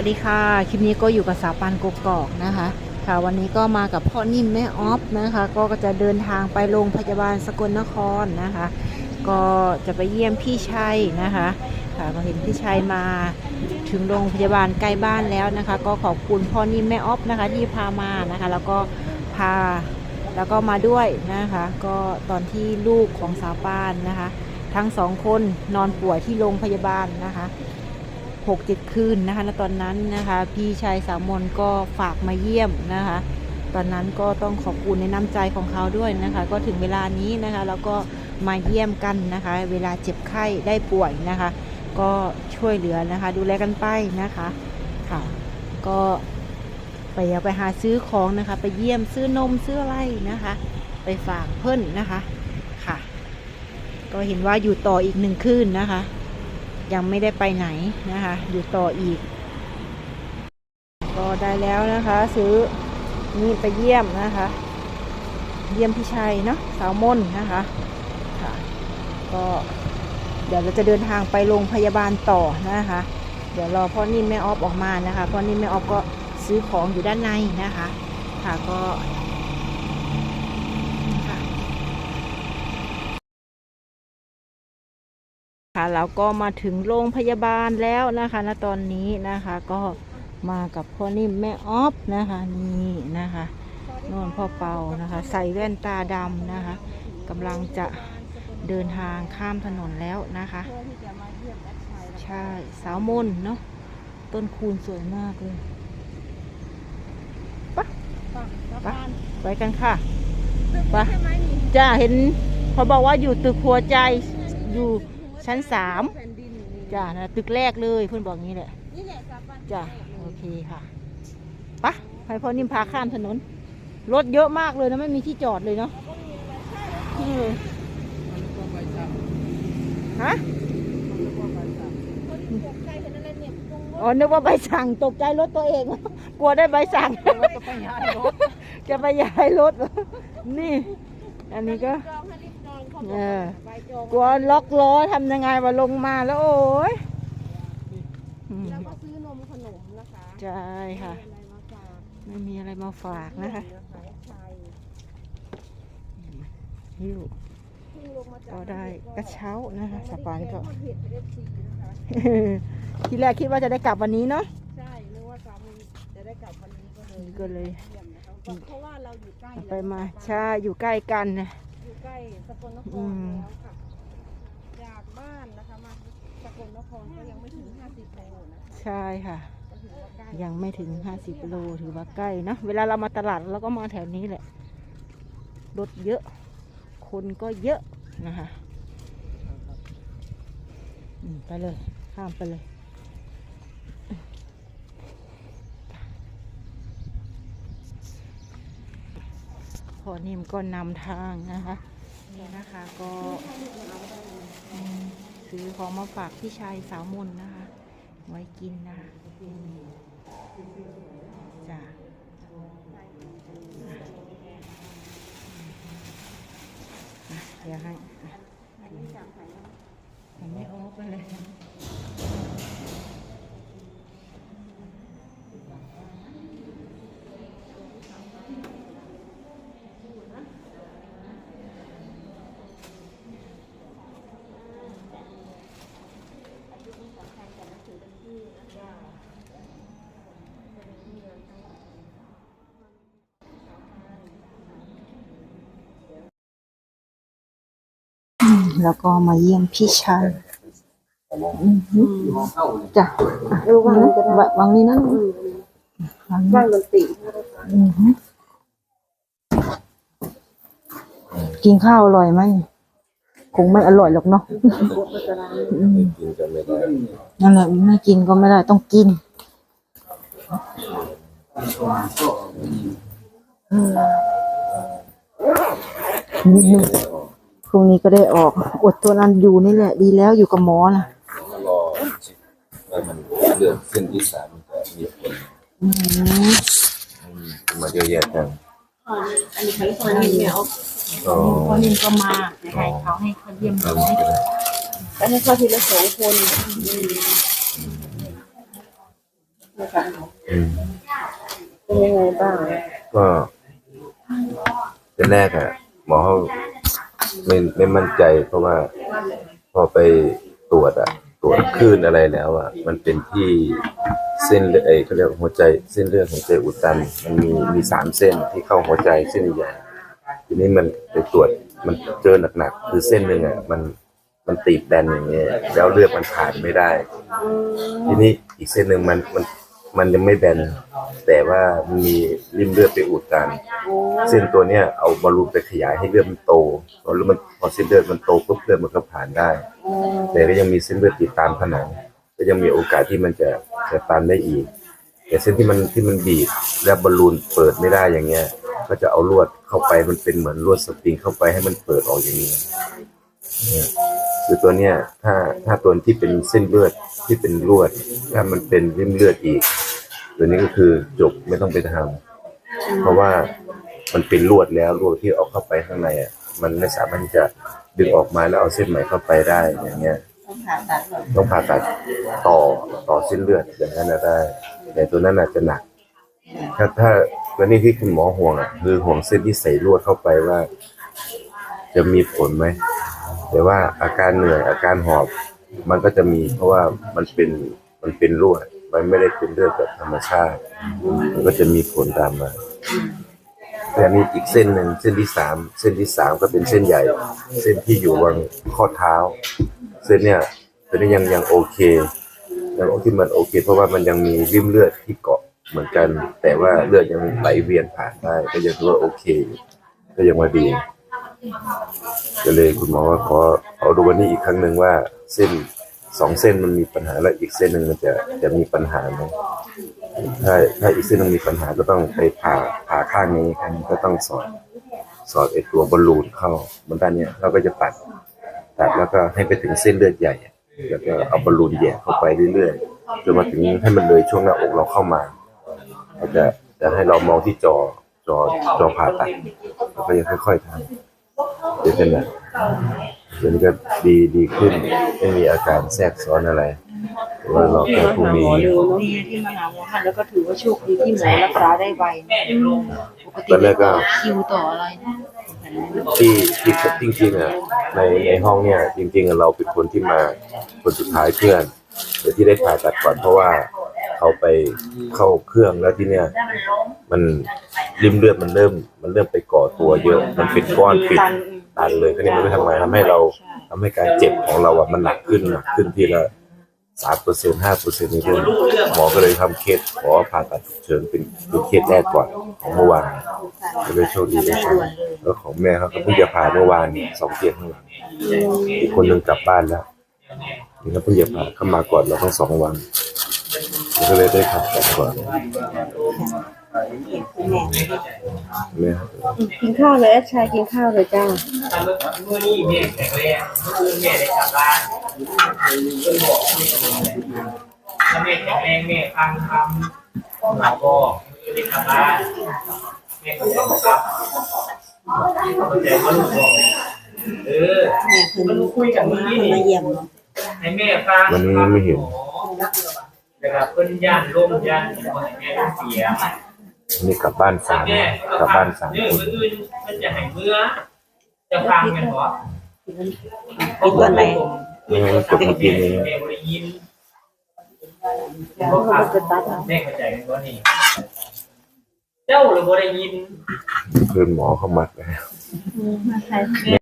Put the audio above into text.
วัสดีค่ะ คลิปนี้ก็อยู่กับสาวปันกกอกนะคะ ค่ะ วันนี้ก็มากับพ่อนิ่มแม่ออฟนะคะ ก็จะเดินทางไปโรงพยาบาลสกลนครนะคะ ก็จะไปเยี่ยมพี่ชัยนะคะค่ะก็เห็นพี่ชัยมาถึงโรงพยาบาลใกล้บ้านแล้วนะคะ ก็ขอบคุณพ่อนิ่มแม่ออฟนะคะ ที่พามานะคะ แล้วก็พาแล้วก็มาด้วยนะคะ ก็ตอนที่ลูกของสาวปานนะคะ ทั้งสองคนนอนป่วยที่โรงพยาบาลนะคะ หกเจ็ดคืนนะคะณตอนนั้นนะคะ พี่ชายสามมนก็ฝากมาเยี่ยมนะคะ ตอนนั้นก็ต้องขอบคุณในน้ำใจของเขาด้วยนะคะ ก็ถึงเวลานี้นะคะแล้วก็มาเยี่ยมกันนะคะ เวลาเจ็บไข้ได้ป่วยนะคะ ก็ช่วยเหลือนะคะ ดูแลกันไปนะคะค่ะ ก็ไปเอาไปหาซื้อของนะคะ ไปเยี่ยมซื้อนมซื้ออะไรนะคะ ไปฝากเพื่อนนะคะค่ะ ก็เห็นว่าอยู่ต่ออีกหนึ่งคืนนะคะ ยังไม่ได้ไปไหนนะคะ อยู่ต่ออีก ก็ได้แล้วนะคะ ซื้อนี่ไปเยี่ยมนะคะ เยี่ยมพี่ชัยเนาะสาวมนนะคะค่ะ ก็เดี๋ยวเราจะเดินทางไปโรงพยาบาลต่อนะคะ เดี๋ยวรอพ่อนิ่มแม่ออฟออกมานะคะพ่อนิ่มแม่ออฟก็ซื้อของอยู่ด้านในนะคะ ค่ะก็นี่ค่ะ ค่ะเราก็มาถึงโรงพยาบาลแล้วนะคะณตอนนี้นะคะก็มากับพ่อนิ่มแม่ออฟนะคะนี่นะคะนอนพ่อเปานะคะ ใส่แว่นตาดำนะคะกำลังจะเดินทางข้ามถนนแล้วนะคะ ใช่สาวมนเนาะต้นคูณสวยมากเลยฝั่งสะไปกันค่ะปใช่ไหมนี่จ้าเห็นเขาบอกว่าอยู่ตึกหัวใจอยู่ ชั้นสามแผ่นดินนี่จ้านะตึกแรกเลยเพื่อนบอกงี้แหละ นี่แหละสะพานจ้ะโอเคค่ะปะให้พ่อนิ่มพาข้ามถนน รถเยอะมากเลยนะไม่มีที่จอดเลยเนาะเออฮะคนที่ตกใจเห็นอะไรเนี่ยตรงรถอ๋อนึกว่าใบสั่งตกใจรถตัวเอง กลัวได้ใบสั่ง จะไปย้ายรถจะไปย้ายรถนี่ อันนี้ก็ จองให้รีบจอง เขาเออใบจองกลัวล็อกล้อทำยังไงว่าลงมาแล้วโอ้ยอืมแล้วก็ซื้อนมขนมนะคะใช่ค่ะ มีอะไรมาฝากไม่มีอะไรมาฝากนะคะเดี๋ยวขายชัยหิ้วเพิ่งลงมาจากก็ได้กระเช้านะคะสปานก็เห็ดเอฟซีนะคะทีแรกคิดว่าจะได้กลับวันนี้เนาะ ใช่นึกว่าสามีจะได้กลับวันนี้ก็เลยก็เลย เยี่ยมนะคะเพราะว่าเราอยู่ใกล้ไปมาใช่อยู่ใกล้กันนะอยู่ใกล้ สกลนคอืรมแล้วค่ะ จากบ้านนะคะมาสกลนครก็ยังไม่ถึง 50โลนะคะใช่ค่ะ ก็ถือว่าใกล้ยังไม่ถึง 50โลถือว่าใกล้นะ เวลาเรามาตลาดเราก็มาแถวนี้แหละ รถเยอะ คนก็เยอะนะคะอืมไปเลย ข้ามไปเลย พอนิ่มก็นำทางนะคะ นี่นะคะก็ซื้อของมาฝากพี่ชายสาวมนนะคะ ไว้กินนะคะจ้ะเดี๋ยวให้อะผมไม่ออกไปเลย แล้วก็มาเยี่ยมพี่ชายอือหือจ้ะเออวางนี้ก็ได้วางนี้นะวางบ้านดนตรีอือหือกินข้าวอร่อยไหมคงไม่อร่อยหรอกเนาะอืมกินกันไม่ได้นั่นแหละไม่กินก็ไม่ได้ต้องกินอืมนิดนึง พรุ่งนี้ก็ได้ออก อดตัวนั้นอยู่นี่แหละ ดีแล้วอยู่กับหมอนะรอว่ามันเลือดเส้นที่สามมันจะมีผลอืมมาเยอะแยะจังอันนี้ใช้ซอยนี้เนี่ยเอาก็พอนินก็มาให้เขาให้เขาเยี่ยมทำเขาก็ได้แล้วให้เข้าทีละสองคนนะคะอืมเป็นยังไงบ้างก็เป็นแรกอะหมอเขา ไม่ไม่มั่นใจเพราะว่าพอไปตรวจอะตรวจคลื่นอะไรแล้วอะมันเป็นที่เส้นเลือดไอ้เขาเรียกหัวใจเส้นเลือดหัวใจอุดตัน มันมีมีสามเส้นที่เข้าหัวใจเส้นใหญ่ทีนี้มันไปตรวจมันเจอหนักๆคือเส้นหนึ่งอะมันมันตีบแบนอย่างเงี้ยแล้วเลือดมันผ่านไม่ได้ ทีนี้อีกเส้นหนึ่งมันมันมันยังไม่แบน แต่ว่ามันมีริมเลือดไปอุดตันเส้นตัวเนี้ยเอาบอลลูนไปขยายให้เลือดมันโตพอเลือดมันพอเส้นเลือดมันโตปุ๊บเลือดมันก็ผ่านได้ แต่ก็ยังมีเส้นเลือดติดตามผนังก็ยังมีโอกาสที่มันจะจะตันได้อีก แต่เส้นที่มันที่มันบีบแล้วบอลลูนเปิดไม่ได้อย่างเงี้ย ก็จะเอาลวดเข้าไปมันเป็นเหมือนลวดสปริงเข้าไปให้มันเปิดออกอย่างนี้เนี่ยคือตัวเนี้ยถ้าถ้าตัวที่เป็นเส้นเลือดที่เป็นลวด ถ้ามันเป็นริมเลือดอีก ตัวนี้ก็คือจบไม่ต้องไปทำเพราะว่ามันเป็นลวดแล้วลวดที่เอาเข้าไปข้างในอะมันไม่สามารถที่จะดึงออกมาแล้วเอาเส้นใหม่เข้าไปได้อย่างเงี้ยต้องผ่าตัดต่อต่อเส้นเลือดอย่างนั้นนะได้แต่ตัวนั้นอาจจะหนัก ถ้าถ้าตัวนี้ที่คุณหมอห่วงอะคือห่วงเส้นที่ใส่ลวดเข้าไปว่า จะมีผลไหมแต่ว่าอาการเหนื่อยอาการหอบ มันก็จะมีเพราะว่ามันเป็นมันเป็นลวด มันไม่ได้เป็นเลือดแบบธรรมชาติ มันก็จะมีผลตามมาแต่อันนี้อีกเส้นหนึ่งเส้นที่สามเส้นที่สามก็เป็นเส้นใหญ่ เส้นที่อยู่บนข้อเท้า เส้นเนี่ยตัวนี้ยังยังโอเคยังที่มันโอเค เพราะว่ามันยังมีริมเลือดที่เกาะเหมือนกัน แต่ว่าเลือดยังไหลเวียนผ่านได้ ก็ยังถือว่าโอเค ก็ยังว่าดีก็เลยคุณหมอว่าขอเอาดูวันนี้อีกครั้งหนึ่งว่าเส้น สองเส้นมันมีปัญหาแล้วอีกเส้นหนึ่งมันจะจะมีปัญหาไหมถ้าถ้าอีกเส้นหนึงมีปัญหาก็ต้องไปผ่าผ่าข้างนี้ข้างนี้ก็ต้องสอดสอดไอตัวบอลลูนเข้าบนด้านเนี้ยเราก็จะตัดตัดแล้วก็ให้ไปถึงเส้นเลือดใหญ่ แล้วก็เอาบอลลูนแย่เข้าไปเรื่อยๆจนมาถึงให้มันเลยช่วงหน้าอกเราเข้ามาก็จะจะให้เรามองที่จอจอจอผ่าตัดแล้วก็จะค่อยๆทำเดี๋ยวเป็นแบบ เดี๋ยวนี้ก็ดีดีขึ้น ไม่มีอาการแทรกซ้อนอะไรแต่ว่าเราแค่พรุ่งนี้ดีที่มาหาหมอทันแล้วก็ถือว่าโชคดีที่หมอรักษาได้ไวปกติตอนแรกก็คิวต่ออะไรนะที่ที่จริงๆอะในในห้องเนี่ยจริงๆอะเราเป็นคนที่มาคนสุดท้ายเพื่อนแต่ที่ได้ผ่าตัดก่อนเพราะว่าเขาไปเข้าเครื่องแล้วที่เนี่ย มันริมเลือดมันเริ่มมันเริ่มไปก่อตัวเยอะ มันเป็นก้อนปิด ตัน เลยก็นี่มันไม่ทำไงทำให้เราทำให้การเจ็บของเราอะมันหนักขึ้นหนักขึ้นทีละสามเปอร์เซ็นห้าเปอร์เซ็นต์นี่ด้วยหมอก็เลยทำเคสขอผ่าตัดฉุกเฉินเป็นเป็นเคสแรกก่อนของเมื่อวานก็เลยโชคดีได้ทำแล้วของแม่เขาก็เพิ่งจะผ่าเมื่อวานสองเตียงข้างหลังอีกคนหนึงกลับบ้านแล้วนี่ก็เพิ่งจะผ่าเข้ามาก่อนเราต้องสองวันก็เลยได้ผ่าตัดก่อน แม่กินข้าวเลยแอดชายกินข้าวเลยจ้าเมื่อนี้แม่แข็งแรงเมื่อคืนแม่ได้กลับบ้านถ้าแม่แข็งแรงแม่ฟังคำเราก็ได้กลับบ้านแม่ก็จะกลับเข้าใจว่าลูกบอกเออมันลูกคุยกับมึงนี่ให้แม่ฟังนะครับเพิ่นย่านร่มย่านบ่ให้แม่เสีย นี่กลับบ้านสามแม่กลับบ้านสามเนี่ยคนมื้ออื่นมันจะให้เมื่อจะฟังกันบ่กินตอนไหนนี่มันกดเมื่อกี้นี้แม่บ่ได้ยินเขาจะตัดเอาแม่เข้าใจกันบ่นี่เจ้าหรือบ่ได้ยินคืนหมอเข้ามัดแล้วแม่